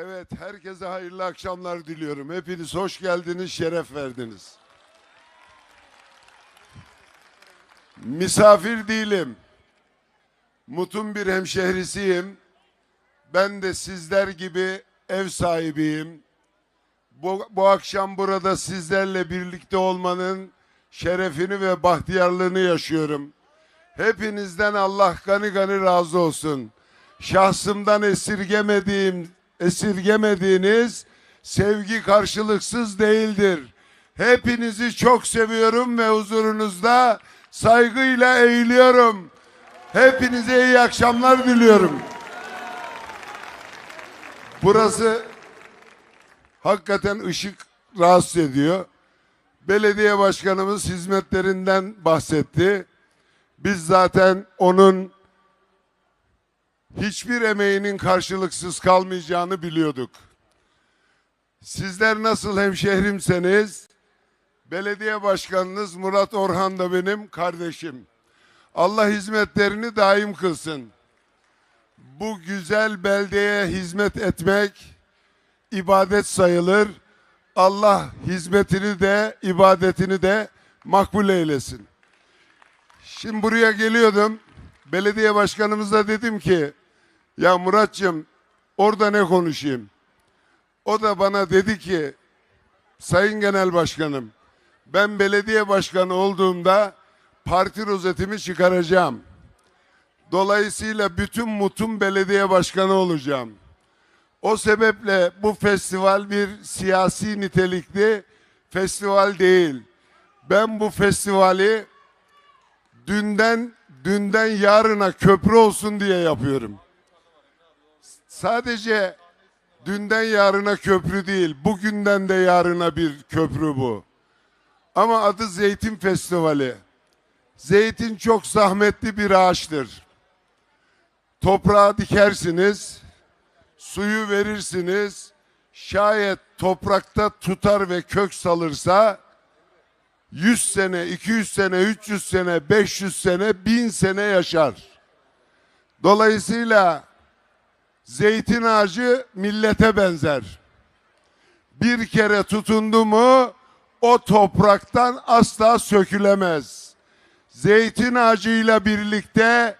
Evet, herkese hayırlı akşamlar diliyorum. Hepiniz hoş geldiniz, şeref verdiniz. Misafir değilim. Mut'un bir hemşehrisiyim. Ben de sizler gibi ev sahibiyim. Bu, bu akşam burada sizlerle birlikte olmanın şerefini ve bahtiyarlığını yaşıyorum. Hepinizden Allah gani gani razı olsun. Şahsımdan esirgemediğim, esirgemediğiniz sevgi karşılıksız değildir. Hepinizi çok seviyorum ve huzurunuzda saygıyla eğiliyorum. Hepinize iyi akşamlar diliyorum. Burası hakikaten ışık rahatsız ediyor. Belediye başkanımız hizmetlerinden bahsetti. Biz zaten onun hiçbir emeğinin karşılıksız kalmayacağını biliyorduk. Sizler nasıl hemşehrimseniz, belediye başkanınız Murat Orhan da benim kardeşim. Allah hizmetlerini daim kılsın. Bu güzel beldeye hizmet etmek ibadet sayılır. Allah hizmetini de ibadetini de makbul eylesin. Şimdi buraya geliyordum. Belediye başkanımıza dedim ki ya Muratcığım orada ne konuşayım? O da bana dedi ki Sayın Genel Başkanım ben belediye başkanı olduğumda parti rozetimi çıkaracağım. Dolayısıyla bütün mutum belediye başkanı olacağım. O sebeple bu festival bir siyasi nitelikli festival değil. Ben bu festivali dünden dünden yarına köprü olsun diye yapıyorum. Sadece dünden yarına köprü değil, bugünden de yarına bir köprü bu. Ama adı Zeytin Festivali. Zeytin çok zahmetli bir ağaçtır. Toprağa dikersiniz, suyu verirsiniz. Şayet toprakta tutar ve kök salırsa 100 sene, 200 sene, 300 sene, 500 sene, 1000 sene yaşar. Dolayısıyla zeytin ağacı millete benzer. Bir kere tutundu mu o topraktan asla sökülemez. Zeytin ağacıyla birlikte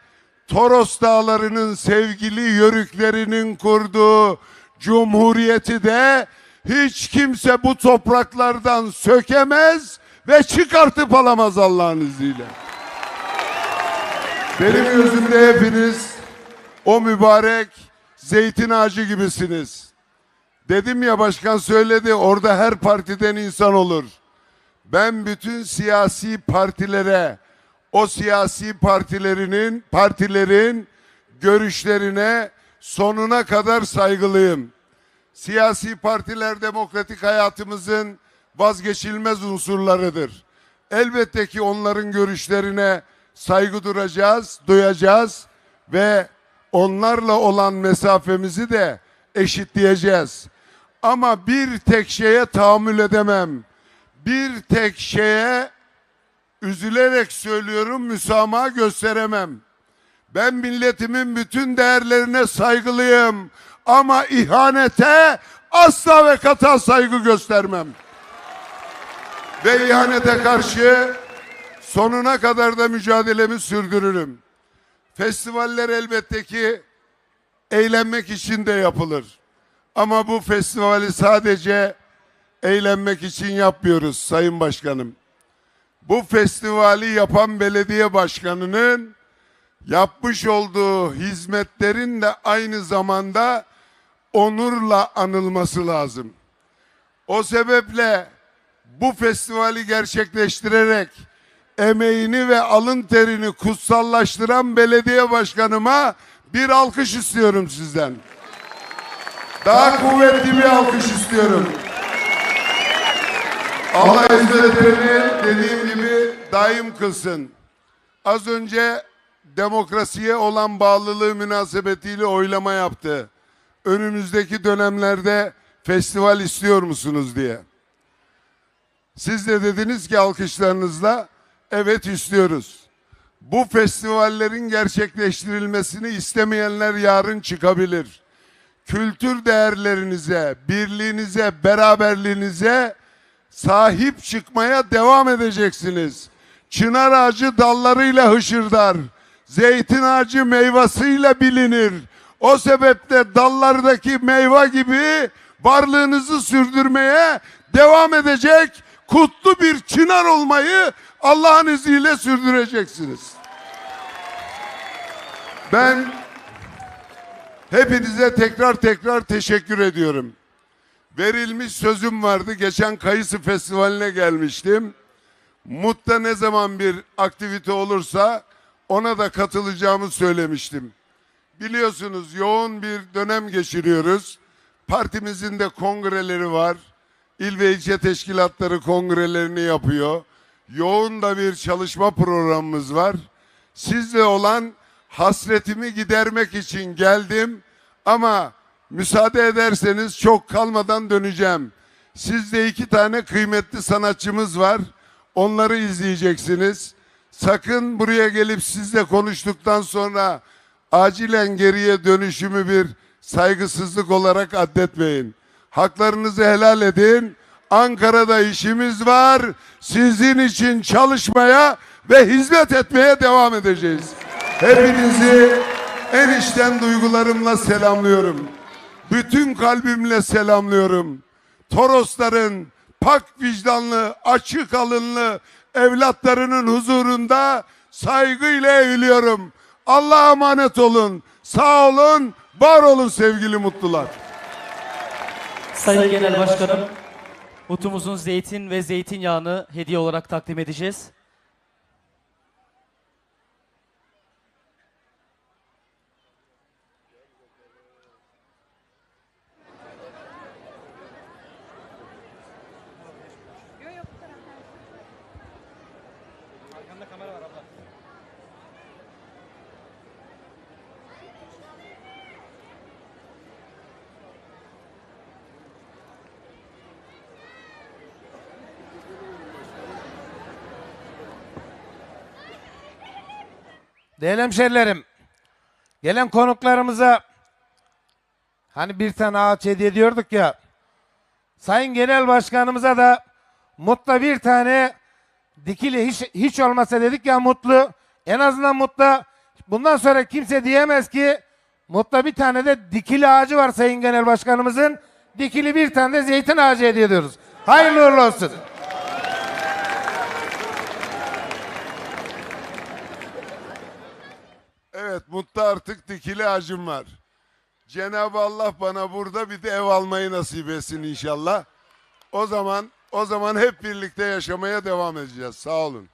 Toros dağlarının sevgili yörüklerinin kurduğu cumhuriyeti de hiç kimse bu topraklardan sökemez ve çıkartıp alamaz Allah'ın izniyle. Benim gözümde hepiniz o mübarek zeytin ağacı gibisiniz. Dedim ya başkan söyledi orada her partiden insan olur. Ben bütün siyasi partilere o siyasi partilerinin partilerin görüşlerine sonuna kadar saygılıyım. Siyasi partiler demokratik hayatımızın vazgeçilmez unsurlarıdır. Elbette ki onların görüşlerine saygı duracağız, duyacağız ve onlarla olan mesafemizi de eşitleyeceğiz. Ama bir tek şeye tahammül edemem. Bir tek şeye üzülerek söylüyorum müsamaha gösteremem. Ben milletimin bütün değerlerine saygılıyım ama ihanete asla ve kata saygı göstermem. Ve ihanete karşı sonuna kadar da mücadelemi sürdürürüm. Festivaller elbette ki eğlenmek için de yapılır. Ama bu festivali sadece eğlenmek için yapmıyoruz Sayın Başkanım. Bu festivali yapan belediye başkanının yapmış olduğu hizmetlerin de aynı zamanda onurla anılması lazım. O sebeple bu festivali gerçekleştirerek emeğini ve alın terini kutsallaştıran belediye başkanıma bir alkış istiyorum sizden. Daha kuvvetli bir alkış istiyorum. Allah hizmetlerini dediğim gibi daim kılsın. Az önce demokrasiye olan bağlılığı münasebetiyle oylama yaptı. Önümüzdeki dönemlerde festival istiyor musunuz diye. Siz de dediniz ki alkışlarınızla evet istiyoruz. Bu festivallerin gerçekleştirilmesini istemeyenler yarın çıkabilir. kültür değerlerinize, birliğinize, beraberliğinize sahip çıkmaya devam edeceksiniz. Çınar ağacı dallarıyla hışırdar. Zeytin ağacı meyvasıyla bilinir. O sebeple dallardaki meyve gibi varlığınızı sürdürmeye devam edecek kutlu bir çınar olmayı Allah'ın izniyle sürdüreceksiniz. Ben hepinize tekrar tekrar teşekkür ediyorum. Verilmiş sözüm vardı. Geçen Kayısı Festivali'ne gelmiştim. Mut'ta ne zaman bir aktivite olursa ona da katılacağımı söylemiştim. Biliyorsunuz yoğun bir dönem geçiriyoruz. Partimizin de kongreleri var. İl ve ilçe teşkilatları kongrelerini yapıyor. Yoğun da bir çalışma programımız var. Sizle olan hasretimi gidermek için geldim ama müsaade ederseniz çok kalmadan döneceğim. Sizde iki tane kıymetli sanatçımız var. Onları izleyeceksiniz. Sakın buraya gelip sizle konuştuktan sonra acilen geriye dönüşümü bir saygısızlık olarak addetmeyin. Haklarınızı helal edin. Ankara'da işimiz var. Sizin için çalışmaya ve hizmet etmeye devam edeceğiz. Hepinizi en içten duygularımla selamlıyorum. Bütün kalbimle selamlıyorum. Torosların pak vicdanlı, açık alınlı evlatlarının huzurunda saygıyla eğiliyorum. Allah'a emanet olun. Sağ olun, var olun sevgili mutlular. Sayın Genel Başkanım, mutumuzun zeytin ve zeytinyağını hediye olarak takdim edeceğiz. Değerli hemşerilerim, gelen konuklarımıza hani bir tane ağaç hediye ediyorduk ya, Sayın Genel Başkanımıza da mutlu bir tane dikili hiç, hiç olmasa dedik ya mutlu, en azından mutlu, bundan sonra kimse diyemez ki mutlu bir tane de dikili ağacı var Sayın Genel Başkanımızın, dikili bir tane de zeytin ağacı hediye ediyoruz. Hayırlı uğurlu olsun. Evet, mutlu artık dikili ağacım var. Cenab-ı Allah bana burada bir de ev almayı nasip etsin inşallah. O zaman o zaman hep birlikte yaşamaya devam edeceğiz. Sağ olun.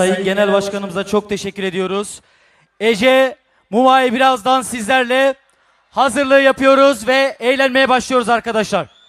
Sayın Genel Başkanımıza çok teşekkür ediyoruz. Ece, Mumay birazdan sizlerle hazırlığı yapıyoruz ve eğlenmeye başlıyoruz arkadaşlar.